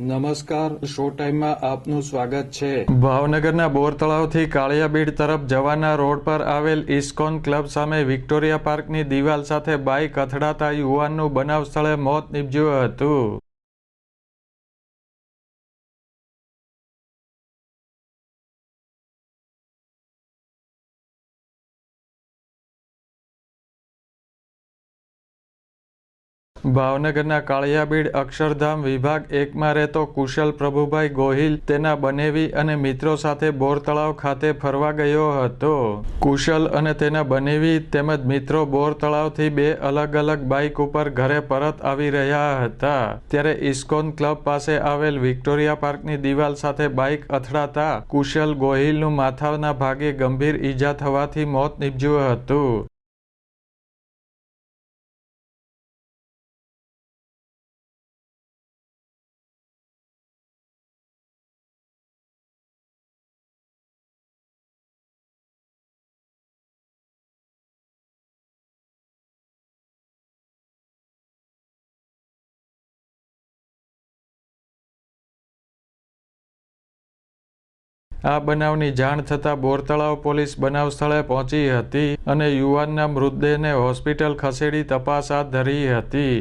નમસ્કાર, શો ટાઈમમાં આપનું સ્વાગત છે. ભાવનગરના બોર તળાવથી કાળિયાબીડ તરફ જવાના રોડ પર આવેલ ઇસ્કોન ક્લબ સામે વિક્ટોરિયા પાર્કની દિવાલ સાથે બાઇક અથડાતા યુવાનનું બનાવ સ્થળે મોત નીપજ્યું હતું. ભાવનગરના કાળિયાબીડ અક્ષરધામ વિભાગ એકમાં રહેતો કુશલ પ્રભુભાઈ ગોહિલ તેના બનેવી અને મિત્રો સાથે બોર તળાવ ખાતે ફરવા ગયો હતો. કુશલ અને તેના બનેવી તેમજ મિત્રો બોર તળાવથી બે અલગ અલગ બાઇક ઉપર ઘરે પરત આવી રહ્યા હતા. ત્યારે ઇસ્કોન ક્લબ પાસે આવેલ વિક્ટોરિયા પાર્કની દિવાલ સાથે બાઇક અથડાતા કુશલ ગોહિલનું માથાના ભાગે ગંભીર ઈજા થવાથી મોત નીપજ્યું હતું. આ બનાવની જાણ થતાં બોરતળાવ પોલીસ બનાવ સ્થળે પહોંચી હતી અને યુવાનના મૃતદેહને હોસ્પિટલ ખસેડી તપાસ હાથ ધરી હતી.